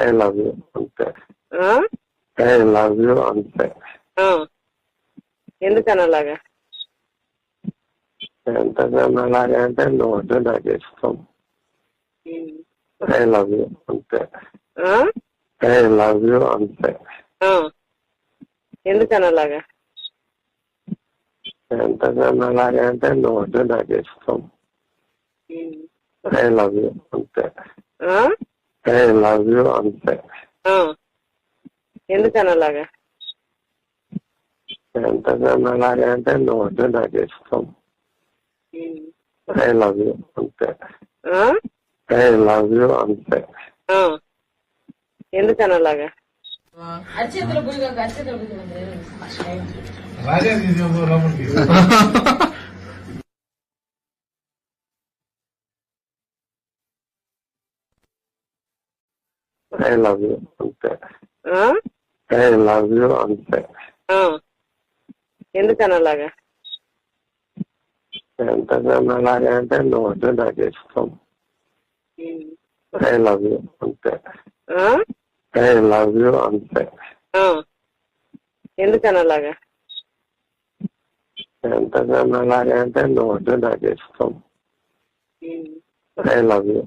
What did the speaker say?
I love you అంతే? I love you అంతే. ఎందుకని అలాగా ఎంతకన్నా అలాగే అంటే నువ్వు అంటే నాకు ఇష్టం. ఐ లవ్ యూ అంతే? ఐ లవ్ యూ అంతే. ఎందుకని అలాగా ఎంతకన్నా అలాగే అంటే నువ్వు అంటే నాకు ఇష్టం. ఐ లవ్ యూ అంతే? ఐ లవ్ యూ అంతే ఆ. ఎందుకని అలాగా ఎంతకన్నా అలాగే అంటే నువ్వు అంటే నాకు ఇష్టం. ఐ లవ్ యూ అంతే ఆ? ఐ లవ్ యూ అంతే ఆ. ఎందుకని అలాగా అచ్చేతుల పోయి అచ్చేతుల రాజా ఐ లవ్ యూ అంతే? ఐ లవ్ యూ అంతే. ఎందుకని అలాగా ఎంతకన్నా అలాగే అంటే నువ్వు అంటే నాకు ఇష్టం. ఐ లవ్ యూ అంతే? ఐ లవ్ యూ అంతే. ఎందుకని అలాగా ఎంతకన్నా అలాగే అంటే నువ్వు అంటే నాకు ఇష్టం. I love you